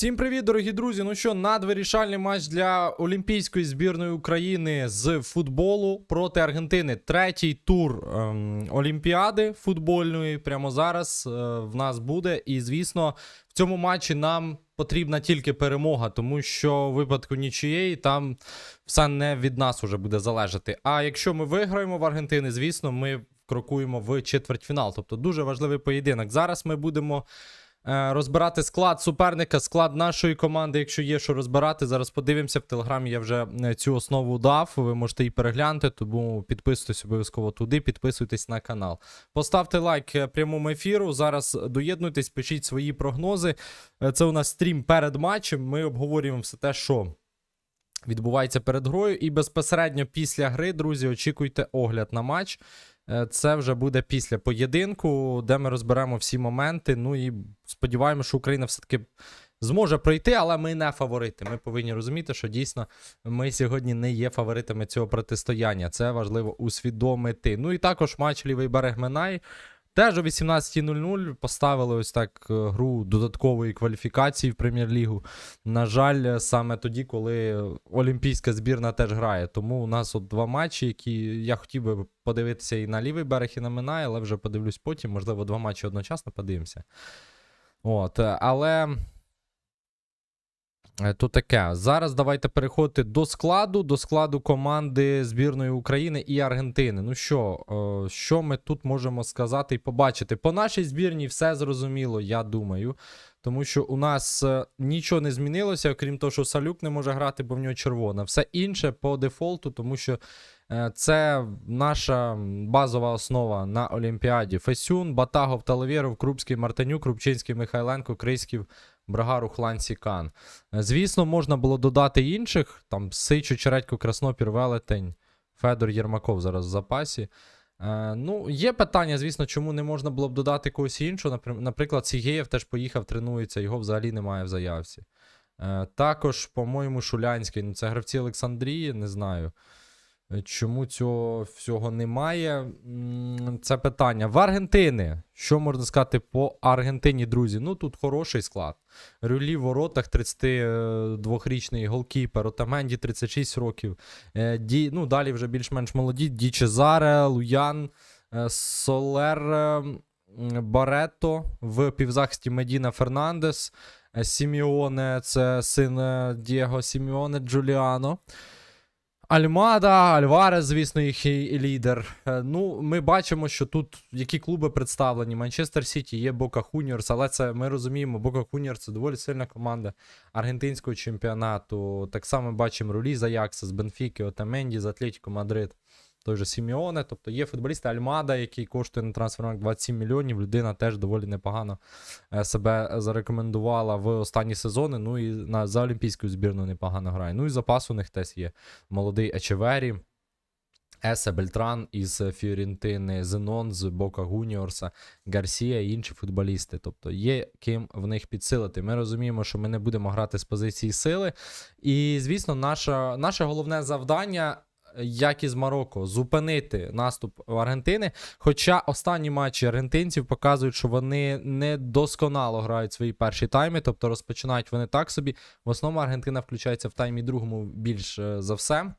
Всім привіт, дорогі друзі. Ну що, надвирішальний матч для Олімпійської збірної України з футболу проти Аргентини. Третій тур ем, Олімпіади футбольної прямо зараз е, в нас буде. І звісно, в цьому матчі нам потрібна тільки перемога, тому що в випадку нічиєї там все не від нас уже буде залежати. А якщо ми виграємо в Аргентини, звісно, ми крокуємо в четвертьфінал. Тобто дуже важливий поєдинок. Зараз ми будемо. Е, Розбирати склад суперника, склад нашої команди, якщо є що розбирати. Зараз подивимося. В телеграмі я вже е, цю основу дав. Ви можете її переглянути, тому підписуйтесь обов'язково туди, підписуйтесь на канал. Поставте лайк е, прямому ефіру. Зараз доєднуйтесь, пишіть свої прогнози. Це у нас стрім перед матчем. Ми обговорюємо все те, що. Відбувається перед грою, і безпосередньо після гри, друзі, очікуйте огляд на матч. Е, Це вже буде після поєдинку, де ми розберемо всі моменти. Ну і сподіваємося, що Україна все-таки зможе пройти, але ми не фаворити. Ми повинні розуміти, що дійсно ми сьогодні не є фаворитами цього протистояння. Це важливо усвідомити. Ну і також матч лівий берег Минай. Теж о 18.00 поставили ось так е, гру додаткової кваліфікації в прем'єр-лігу. На жаль, саме тоді, коли олімпійська збірна теж грає. Тому у нас от два матчі, які я хотів би подивитися і на лівий берег, і на Минай, але вже подивлюсь потім. Можливо, два матчі одночасно подивимося. От, але. Е, То таке. Зараз давайте переходити до складу, до складу команди збірної України і Аргентини. Ну що, е, що ми тут можемо сказати і побачити? По нашій збірній все зрозуміло, я думаю. Тому що у нас е, нічого не змінилося, окрім того, що Салюк не може грати, бо в нього червона. Все інше по дефолту, тому що це наша базова основа на Олімпіаді. Фесюн, Батагов, Талавєров, Крупський, Мартинюк, Крупчинський, Михайленко, Крийськів, Брагару, Хлан, Сікан. Е, Звісно, можна було додати інших, там Сичу, Чередько, Краснопір, Велетень, Федор Єрмаков зараз в запасі. Е, ну, є питання, звісно, чому не можна було б додати когось іншого. Наприклад, Сігєєв теж поїхав, тренується, його взагалі немає в заявці. Е, також, по-моєму, Шулянський. Ну, це гравці Олександрії, не знаю. Е, Чому цього всього немає? Це питання. В Аргентини. Що можна сказати по Аргентині, друзі? Ну тут хороший склад. Рюлі в воротах 32-річний голкіпер, Отаменді 36 років. Е, Ді, ну, далі вже більш-менш молоді. Ді Чезаре, Луян, е, Солер, м, Баретто в півзахисті Медіна Фернандес. Сіміоне, це син Дієго Сіміоне Джуліано. Альмада, Альварес, звісно, їх лідер. Е, Ну, ми бачимо, що тут які клуби представлені. Манчестер Сіті є Бока Хуніорс, але це ми розуміємо, Бока Хуніорс це доволі сильна команда аргентинського чемпіонату. Так само бачимо Рулі з Аякса, з Бенфіки, Отаменді, з Атлетіко Мадрид. Той же Сіміоне, тобто є футболісти Альмада, який коштує на трансфернак 27 мільйонів. Людина теж доволі непогано е, себе зарекомендувала в останні сезони. Ну і на за олімпійську збірну непогано грає. Ну і запас у них теж є молодий Ечевері. Есе Бельтран із Фіорентини, Зенон з Бока Гуніорса, Гарсія і інші футболісти. Тобто є ким в них підсилити. Ми розуміємо, що ми не будемо грати з позиції сили. І, звісно, наша, наше головне завдання. Як і з Марокко, зупинити наступ Аргентини. Хоча останні матчі аргентинців показують, що вони не досконало грають свої перші тайми, тобто розпочинають вони так собі. В основному Аргентина включається в таймі другому більш е, за все.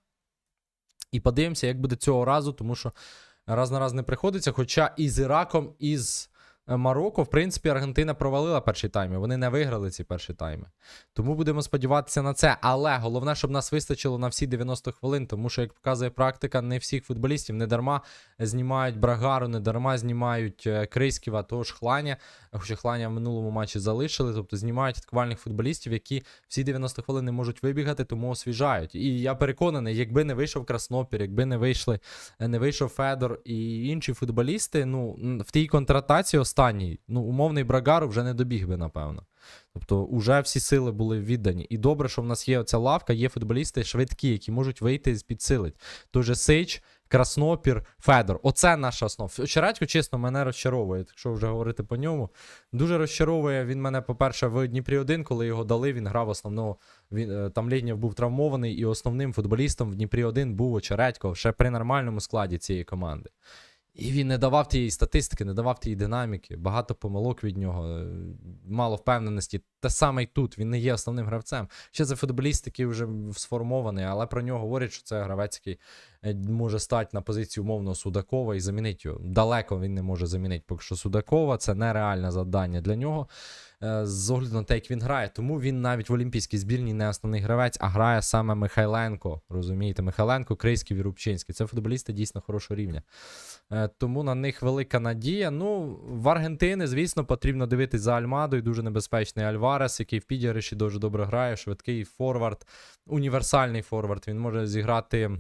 І подивимося, як буде цього разу, тому що раз на раз не приходиться. Хоча і з Іраком, і з Марокко, в принципі, Аргентина провалила перші тайми. Вони не виграли ці перші тайми. Тому будемо сподіватися на це. Але головне, щоб нас вистачило на всі 90 хвилин, тому що, як показує практика, не всіх футболістів не дарма знімають Брагару, не дарма знімають е, Крисківа, того ж Хланя. Хоча Хланя в минулому матчі залишили, тобто знімають атакувальних футболістів, які всі 90 хвилин не можуть вибігати, тому освіжають. І я переконаний, якби не вийшов Краснопір, якби не вийшли, не вийшов Федор і інші футболісти, ну в тій контратації останній, ну умовний Брагару вже не добіг би, напевно. Тобто, уже всі сили були віддані. І добре, що в нас є оця лавка, є футболісти швидкі, які можуть вийти з підсилить. Той же Сич, Краснопір, Федор. Оце наша основа. Очередько, чесно, мене розчаровує, якщо вже говорити по ньому. Дуже розчаровує він мене, по-перше, в Дніпрі 1, коли його дали, він грав основного. Він, е, там Лєднєв був травмований, і основним футболістом в Дніпрі 1 був Очередько ще при нормальному складі цієї команди. І він не давав тієї статистики, не давав тієї динаміки, багато помилок від нього, е, мало впевненості. Те саме й тут, він не є основним гравцем. Ще це футболіст, який вже сформований, але про нього говорять, що це гравець, який е, може стати на позицію умовного Судакова і замінити його. Далеко він не може замінити, поки що Судакова це нереальне завдання для нього. Е, З огляду на те, як він грає. Тому він навіть в Олімпійській збірні не основний гравець, а грає саме Михайленко. Розумієте, Михайленко, Крийський, Вірубчинський. Це футболісти дійсно хорошого рівня. Е, Тому на них велика надія. Ну, в Аргентини, звісно, потрібно дивитись за Альмадою. Дуже небезпечний Альварес, який в підігриші дуже добре грає, швидкий форвард, універсальний форвард. Він може зіграти.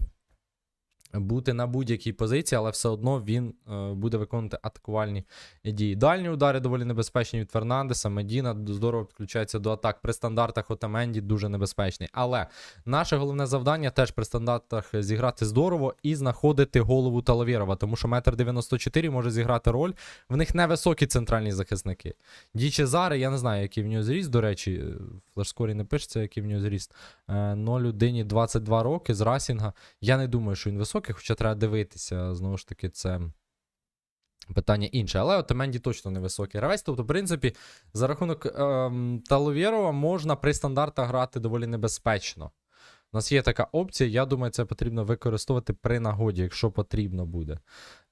Бути на будь-якій позиції, але все одно він е, буде виконувати атакувальні дії. Дальні удари доволі небезпечні від Фернандеса. Медіна здорово підключається до атак. При стандартах Отаменді дуже небезпечний. Але наше головне завдання теж при стандартах зіграти здорово і знаходити голову Талавєрова, тому що метр 94 може зіграти роль. В них невисокі центральні захисники. Діче Зари, я не знаю, який в нього зріст. До речі, е, в флешскорі не пишеться, який в нього зріст. Е, 0 людині 22 роки з Расінга. Я не думаю, що він високий, хоча треба дивитися. Знову ж таки, це. Питання інше, але от Менді точно невисокий гравець. Тобто, в принципі, за рахунок ем, Таловєрова можна при стандартах грати доволі небезпечно. У нас є така опція, я думаю, це потрібно використовувати при нагоді, якщо потрібно буде.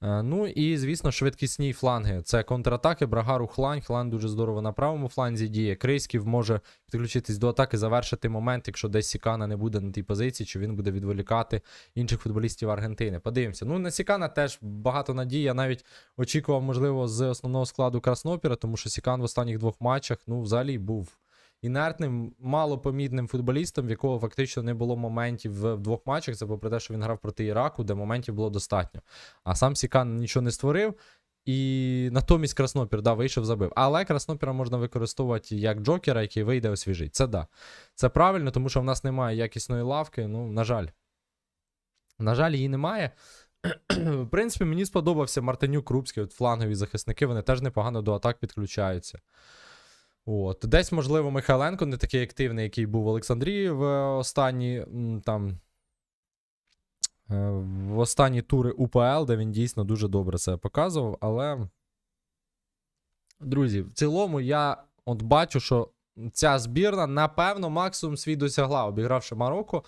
Е, ну і, звісно, швидкісні фланги. Це контратаки, Брагару Хлань. Хлань дуже здорово на правому фланзі діє. Крийськів може підключитись до атаки, завершити момент, якщо десь Сікана не буде на тій позиції, чи він буде відволікати інших футболістів Аргентини. Подивимося. Ну, на Сікана теж багато надій. Я навіть очікував, можливо, з основного складу Краснопіра, тому що Сікан в останніх двох матчах ну, взагалі був інертним, малопомітним футболістом, в якого фактично не було моментів в двох матчах. Це попри те, що він грав проти Іраку, де моментів було достатньо. А сам Сікан нічого не створив. І натомість Краснопір да, вийшов, забив. Але Краснопіра можна використовувати як Джокера, який вийде освіжить. Це да. Це правильно, тому що в нас немає якісної лавки. Ну, на жаль. На жаль, її немає. В принципі, мені сподобався Мартинюк Крупський, от флангові захисники, вони теж непогано до атак підключаються. От. Десь, можливо, Михайленко не такий активний, який був в Олександрії в останні там. е, В останні тури УПЛ, де він дійсно дуже добре це показував. Але, друзі, в цілому я от бачу, що ця збірна, напевно, максимум свій досягла, обігравши Марокко.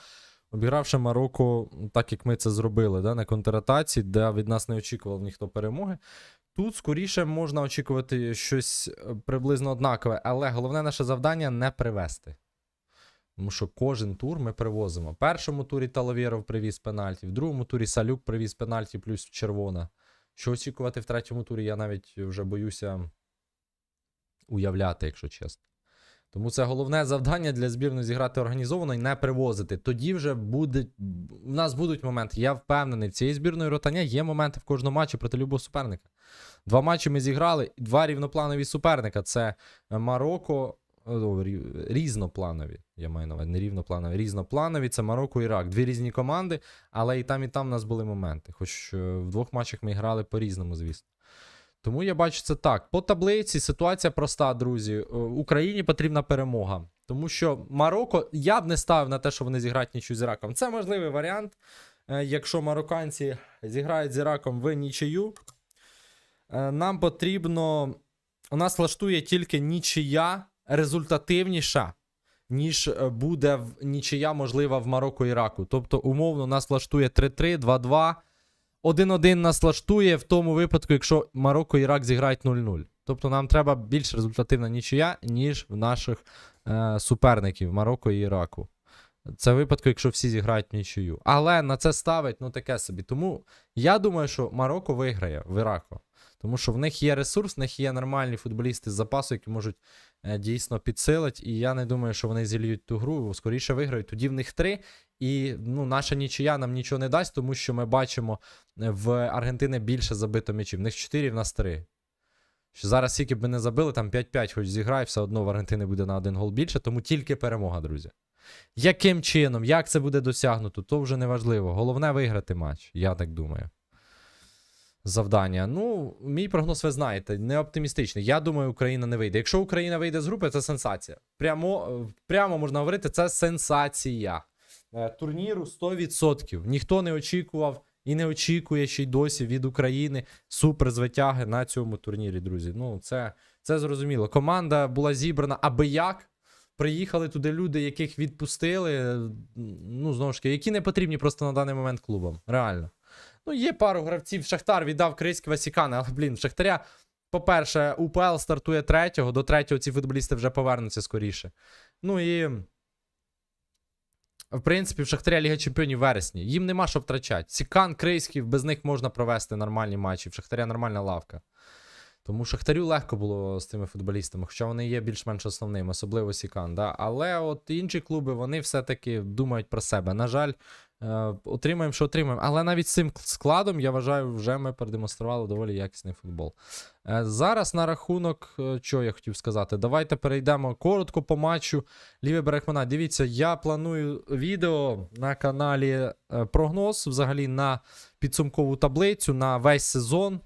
Обігравши Марокко, так як ми це зробили, да, на контратаці, де від нас не очікував ніхто перемоги. Тут скоріше можна очікувати щось е, приблизно однакове, але головне наше завдання не привести. Тому що кожен тур ми привозимо. В першому турі Талавєров привіз пенальті, в другому турі Салюк привіз пенальті плюс червона. Що очікувати в третьому турі, я навіть вже боюся уявляти, якщо чесно. Тому це головне завдання для збірної зіграти організовано і не привозити. Тоді вже буде. У нас будуть моменти. Я впевнений, в цієї збірної ротання є моменти в кожному матчі проти любого суперника. Два матчі ми зіграли, два рівнопланові суперника. Це Марокко. Різнопланові, я маю на увазі, не рівнопланові, різнопланові це Марокко і Ірак. Дві різні команди, але і там, і там у нас були моменти. Хоч е, в двох матчах ми грали по-різному, звісно. Тому я бачу це так. По таблиці ситуація проста, друзі. Е, Україні потрібна перемога. Тому що Марокко, я б не ставив на те, що вони зіграють нічю з Іраком. Це можливий варіант. Е, Якщо марокканці зіграють з Іраком в нічию, Е, нам потрібно. У нас влаштує тільки нічия результативніша, ніж буде нічия можлива в Марокко Іраку. Тобто, умовно, нас влаштує 3-3, 2-2. 1-1 нас влаштує в тому випадку, якщо Марокко і Ірак зіграють 0-0. Тобто нам треба більш результативна нічия, ніж в наших е, суперників Марокко і Іраку. Це випадку, якщо всі зіграють в нічию. Але на це ставить ну таке собі. Тому я думаю, що Марокко виграє в Іраку. Тому що в них є ресурс, в них є нормальні футболісти з запасу, які можуть дійсно підсилити. І я не думаю, що вони зільють ту гру, скоріше виграють. Тоді в них три. І ну, наша нічия нам нічого не дасть, тому що ми бачимо е, в Аргентини більше забито м'ячів. В них 4, в нас 3. Що зараз скільки б ми не забили, там 5-5 хоч зіграє, все одно в Аргентини буде на один гол більше, тому тільки перемога, друзі. Яким чином, як це буде досягнуто, то вже не важливо. Головне виграти матч, я так думаю. Завдання. Ну, мій прогноз, ви знаєте, не оптимістичний. Я думаю, Україна не вийде. Якщо Україна вийде з групи, це сенсація. Прямо, прямо можна говорити, це сенсація. Е, Турніру 100%. Ніхто не очікував і не очікує ще й досі від України супер звитяги на цьому турнірі, друзі. Ну, це, це зрозуміло. Команда була зібрана аби як. Приїхали туди люди, яких відпустили. Ну, знову ж таки, які не потрібні просто на даний момент клубам. Реально. Ну, є пару гравців. Шахтар віддав Крийські Васікани, але, блін, Шахтаря, по-перше, УПЛ стартує третього, до третього ці футболісти вже повернуться скоріше. Ну і. В принципі, в Шахтаря Ліга Чемпіонів вересні. Їм нема що втрачати. Сікан, Крийський, без них можна провести нормальні матчі. В Шахтаря нормальна лавка. Тому Шахтарю легко було з тими футболістами, хоча вони є більш-менш основними, особливо Сікан. Да? Але от інші клуби вони все-таки думають про себе. На жаль, отримаємо, що отримаємо. Але навіть з цим складом, я вважаю, вже ми продемонстрували доволі якісний футбол. Е, зараз на рахунок, е, що я хотів сказати, давайте перейдемо коротко по матчу. Лівий берег Мана. Дивіться, я планую відео на каналі е, прогноз взагалі на підсумкову таблицю на весь сезон.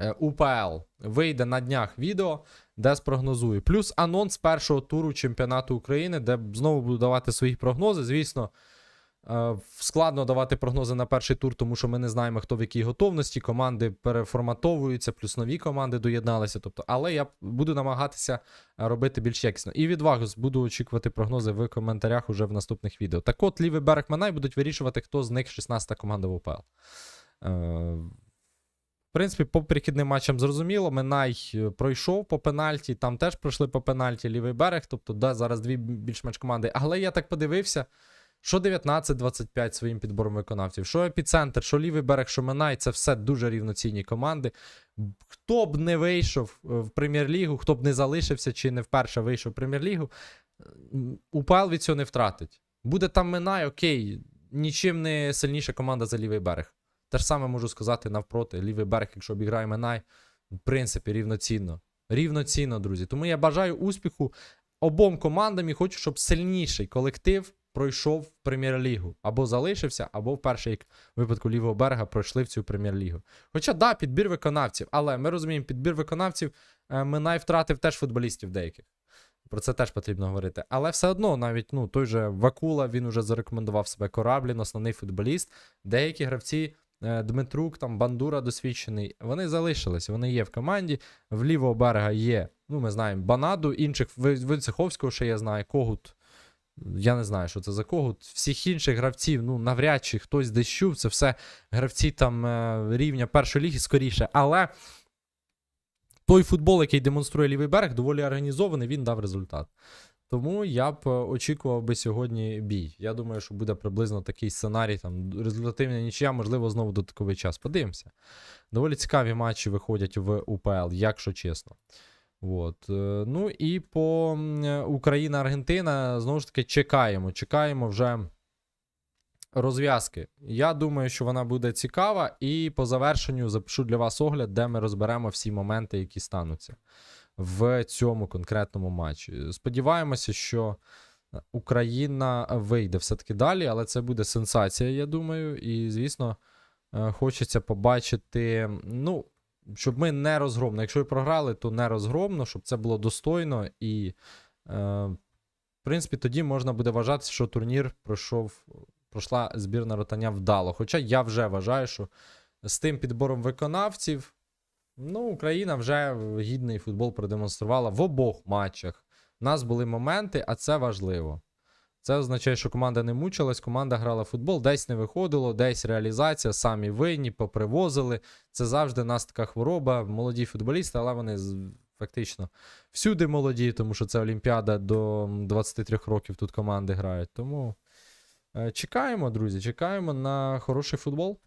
Е, УПЛ вийде на днях відео, де спрогнозую. Плюс анонс першого туру чемпіонату України, де знову буду давати свої прогнози. Звісно, е, складно давати прогнози на перший тур, тому що ми не знаємо, хто в якій готовності. Команди переформатовуються, плюс нові команди доєдналися. Тобто, але я буду намагатися е, робити більш якісно. І від вас буду очікувати прогнози в коментарях уже в наступних відео. Так от, лівий берег Манай будуть вирішувати, хто з них 16-та команда в УПЛ. Е, в принципі, по перехідним матчам зрозуміло. Минай е, пройшов по пенальті, там теж пройшли по пенальті лівий берег, тобто да, зараз дві більш-менш команди. Але я так подивився, що 19-25 своїм підбором виконавців, що епіцентр, що лівий берег, що Минай, це все дуже рівноцінні команди. Хто б не вийшов е, в прем'єр-лігу, хто б не залишився чи не вперше вийшов в прем'єр-лігу, УПЛ від цього не втратить. Буде там Минай, окей, нічим не сильніша команда за лівий берег. Те ж саме можу сказати навпроти. Лівий берег, якщо обіграє Минай, в принципі, рівноцінно. Рівноцінно, друзі. Тому я бажаю успіху обом командам і хочу, щоб сильніший колектив пройшов в прем'єр-лігу. Або залишився, або в перший випадку лівого берега пройшли в цю прем'єр-лігу. Хоча, да, підбір виконавців, але ми розуміємо, підбір виконавців е, Минай втратив теж футболістів деяких. Про це теж потрібно говорити. Але все одно, навіть ну, той же Вакула, він уже зарекомендував себе Кораблін, основний футболіст. Деякі гравці Е, Дмитрук, там Бандура досвідчений. Вони залишились, вони є в команді. В лівого берега є, ну ми знаємо, Банаду, інших Вицеховського ще я знаю, Когут. Я не знаю, що це за когут. Всіх інших гравців, ну, навряд чи хтось десь чув, це все гравці там е, рівня першої ліги скоріше. Але той футбол, який демонструє лівий берег, доволі організований, він дав результат. Тому я б е, очікував би сьогодні бій. Я думаю, що буде приблизно такий сценарій, там результативна нічия, можливо, знову додатковий час. Подивимося. Доволі цікаві матчі виходять в УПЛ, якщо чесно. От. е, Ну і по Україна-Аргентина, знову ж таки, чекаємо. Чекаємо вже розв'язки. Я думаю, що вона буде цікава, і по завершенню запишу для вас огляд, де ми розберемо всі моменти, які стануться в цьому конкретному матчі. Сподіваємося, що Україна вийде все-таки далі, але це буде сенсація, я думаю. І, звісно, е, хочеться побачити. Ну, щоб ми не розгромно. Якщо і програли, то не розгромно, щоб це було достойно. І, е, в принципі, тоді можна буде вважати, що турнір пройшов, пройшла збірна ротання вдало. Хоча я вже вважаю, що з тим підбором виконавців. Ну, Україна вже гідний футбол продемонструвала в обох матчах. У нас були моменти, а це важливо. Це означає, що команда не мучилась, команда грала в футбол, десь не виходило, десь реалізація, самі винні, попривозили. Це завжди нас така хвороба. Молоді футболісти, але вони фактично всюди молоді, тому що це Олімпіада до 23 років тут команди грають. Тому е, чекаємо, друзі, чекаємо на хороший футбол.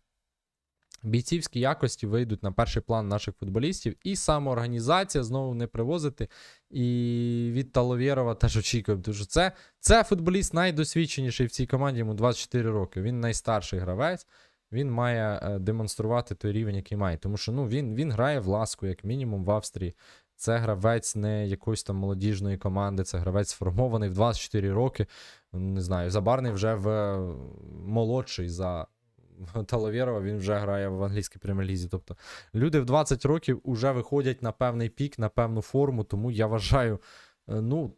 Бійцівські якості вийдуть на перший план наших футболістів, і самоорганізація знову не привозити. І від Таловєрова теж очікуємо. Що це, це футболіст найдосвідченіший в цій команді, йому 24 роки. Він найстарший гравець. Він має е, демонструвати той рівень, який має. Тому що ну, він, він грає в ласку, як мінімум, в Австрії. Це гравець не якоїсь там молодіжної команди, це гравець сформований в 24 роки. Не знаю, Забарний вже в е, молодший за Таловєрова, він вже грає в англійській прем'єр-лізі. Тобто люди в 20 років вже виходять на певний пік, на певну форму, тому я вважаю, е, ну,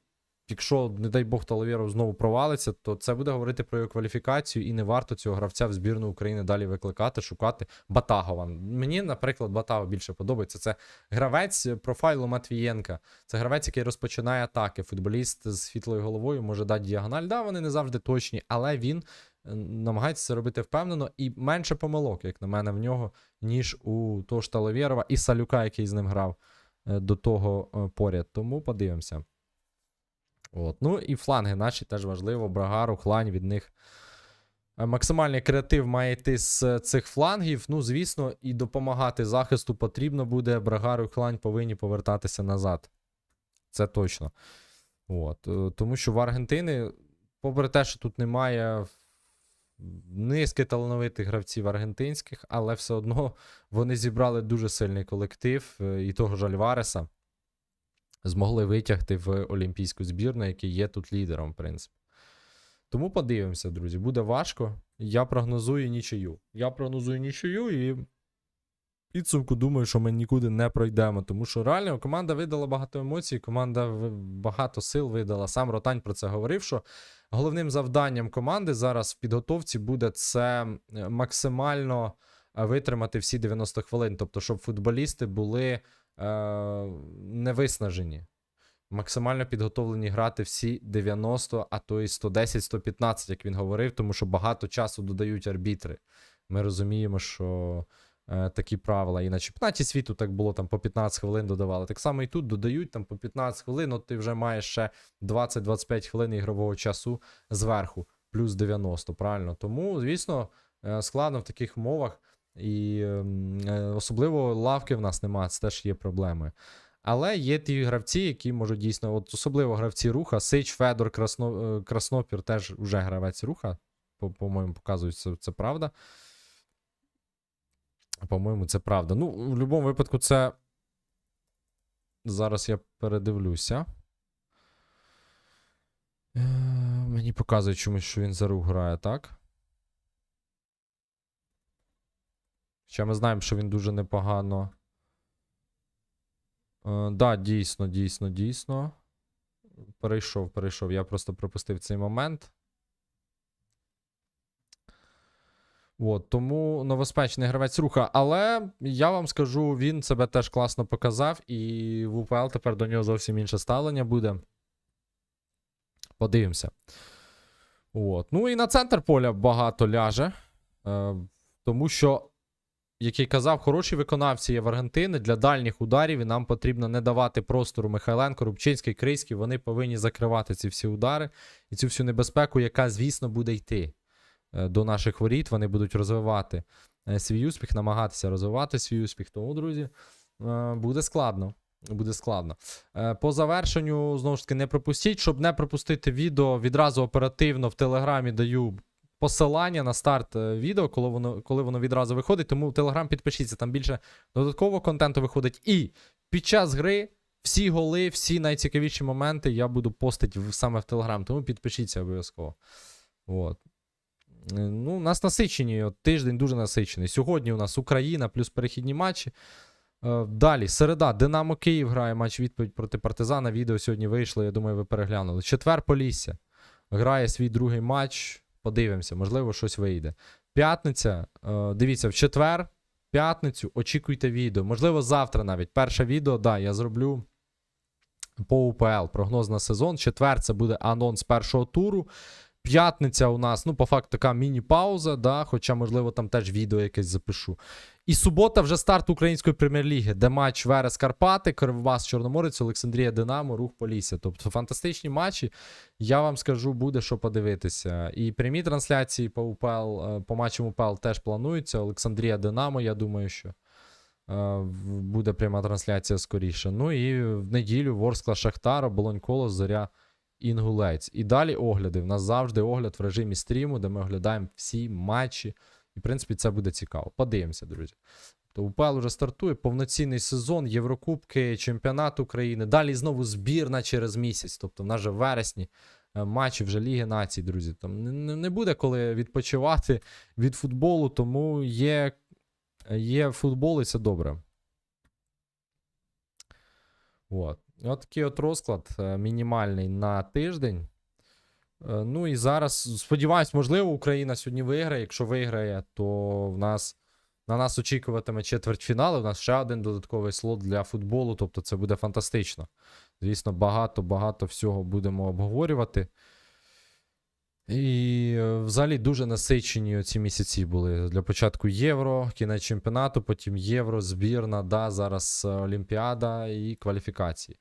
якщо, не дай Бог, Талавєров знову провалиться, то це буде говорити про його кваліфікацію, і не варто цього гравця в збірну України далі викликати, шукати. Батагова. Мені, наприклад, Батагов більше подобається. Це гравець профайлу Матвієнка. Це гравець, який розпочинає атаки. Футболіст з світлою головою може дати діагональ. Да, вони не завжди точні, але він намагається робити впевнено і менше помилок, як на мене, в нього, ніж у того ж Талавєрова і Салюка, який з ним грав е, до того е, поряд. Тому подивимося. От. Ну і фланги наші теж важливо. Брагару, хлань від них. Е, Максимальний креатив має йти з цих флангів. Ну, звісно, і допомагати захисту потрібно буде. Брагару і хлань повинні повертатися назад. Це точно. От. Тому що в Аргентини, попри те, що тут немає низки талановитих гравців аргентинських, але все одно вони зібрали дуже сильний колектив е, і того ж Альвареса змогли витягти в олімпійську збірну, який є тут лідером, в принципі. Тому подивимося, друзі. Буде важко. Я прогнозую нічию. Я прогнозую нічию і підсумку думаю, що ми нікуди не пройдемо. Тому що реально команда видала багато емоцій, команда багато сил видала. Сам Ротань про це говорив, що головним завданням команди зараз в підготовці буде це е, максимально е, витримати всі 90 хвилин. Тобто, щоб футболісти були е, не виснажені. Максимально підготовлені грати всі 90, а то і 110-115, як він говорив, тому що багато часу додають арбітри. Ми розуміємо, що такі правила. І на чемпіонаті світу так було там по 15 хвилин додавали. Так само і тут додають там по 15 хвилин, от ти вже маєш ще 20-25 хвилин ігрового часу зверху, плюс 90, правильно. Тому, звісно, е, складно в таких умовах. І ем, е, особливо лавки в нас немає, це теж є проблемою. Але є ті гравці, які можуть дійсно, от особливо гравці руха, Сич, Федор, Красно, е, Краснопір теж вже гравець руха. По- По-моєму, показують, це, це правда. По-моєму, це правда. Ну, в будь-якому випадку, це. Зараз я передивлюся. Е, Мені показують чомусь, що він за рух грає, так? Ще ми знаємо, що він дуже непогано. Е, да, дійсно, дійсно, дійсно. Перейшов, перейшов. Я просто пропустив цей момент. От, тому новоспечний гравець руха. Але я вам скажу, він себе теж класно показав, і в УПЛ тепер до нього зовсім інше ставлення буде. Подивимося. От. Ну і на центр поля багато ляже. Е, тому що, як я казав, хороші виконавці є в Аргентини для дальніх ударів, і нам потрібно не давати простору Михайленко, Рубчинський, Крийський. Вони повинні закривати ці всі удари і цю всю небезпеку, яка, звісно, буде йти до наших воріт. Вони будуть розвивати е, свій успіх, намагатися розвивати свій успіх. Тому, друзі, е, буде складно. Буде складно. Е, По завершенню, знову ж таки, не пропустіть. Щоб не пропустити відео, відразу оперативно в Телеграмі даю посилання на старт е, відео, коли воно, коли воно відразу виходить. Тому в Телеграм підпишіться, там більше додаткового контенту виходить. І під час гри всі голи, всі найцікавіші моменти я буду постити саме в Телеграм. Тому підпишіться обов'язково. От. Е, Ну, у нас насичені, от, тиждень дуже насичений. Сьогодні у нас Україна плюс перехідні матчі. Е, Далі, середа, Динамо Київ грає матч відповідь проти Партизана. Відео сьогодні вийшло, я думаю, ви переглянули. Четвер Полісся грає свій другий матч. Подивимося, можливо, щось вийде. П'ятниця. е, Дивіться, в четвер, п'ятницю, очікуйте відео. Можливо, завтра навіть. Перше відео, да, я зроблю по УПЛ. Прогноз на сезон. Четвер це буде анонс першого туру. П'ятниця у нас, ну, по факту, така міні-пауза, да, хоча, можливо, там теж відео якесь запишу. І субота вже старт української прем'єр-ліги, де матч Верес Карпати, Кривбас Чорноморець, Олександрія Динамо, Рух Полісся. Тобто фантастичні матчі. Я вам скажу, буде що подивитися. І прямі трансляції по УПЛ, е, по матчам УПЛ теж плануються. Олександрія Динамо, я думаю, що е, буде пряма трансляція скоріше. Ну і в неділю Ворскла Шахтар, Оболонь Колос, Зоря Інгулець. І далі огляди. В нас завжди огляд в режимі стріму, де ми оглядаємо всі матчі. І, в принципі, це буде цікаво. Подивимося, друзі. То УПЛ вже стартує повноцінний сезон, Єврокубки, Чемпіонат України. Далі знову збірна через місяць. Тобто, в нас же в вересні е, матчі вже Ліги націй, друзі. Там не буде коли відпочивати від футболу, тому є, є футбол, і це добре. От. От такий от розклад е, мінімальний на тиждень. Е, Ну і зараз, сподіваюсь, можливо, Україна сьогодні виграє. Якщо виграє, то в нас на нас очікуватиме четвертьфінал. У нас ще один додатковий слот для футболу. Тобто це буде фантастично. Звісно, багато-багато всього будемо обговорювати. І е, взагалі дуже насичені ці місяці були. Для початку Євро, кінець чемпіонату, потім Євро, збірна, да, зараз е, Олімпіада і кваліфікації.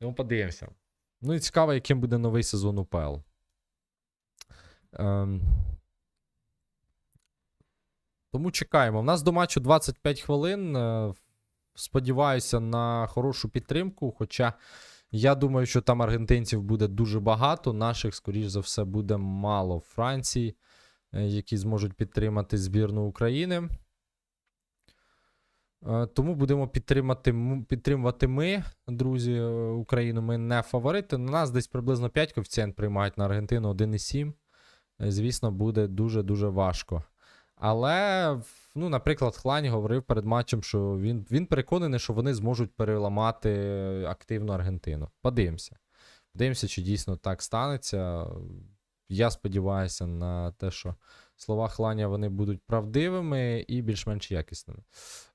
Тому подивимося. Ну і цікаво, яким буде новий сезон УПЛ. Ем... Тому чекаємо. У нас до матчу 25 хвилин. Е, Сподіваюся на хорошу підтримку. Хоча я думаю, що там аргентинців буде дуже багато. Наших, скоріш за все, буде мало в Франції, е, які зможуть підтримати збірну України. Е, Тому будемо підтримати, підтримувати ми, друзі, е, Україну. Ми не фаворити. На нас десь приблизно 5 коефіцієнт приймають на Аргентину 1,7. Е, Звісно, буде дуже-дуже важко. Але, ну, наприклад, Хлань говорив перед матчем, що він, він переконаний, що вони зможуть переламати активну Аргентину. Подивимося. Подивимося, чи дійсно так станеться. Я сподіваюся на те, що слова Хланя вони будуть правдивими і більш-менш якісними.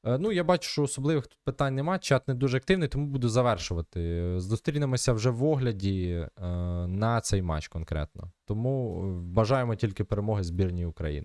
Е, Ну, я бачу, що особливих тут питань немає. Чат не дуже активний, тому буду завершувати. Зустрінемося вже в огляді е, на цей матч конкретно. Тому е, бажаємо тільки перемоги збірній України.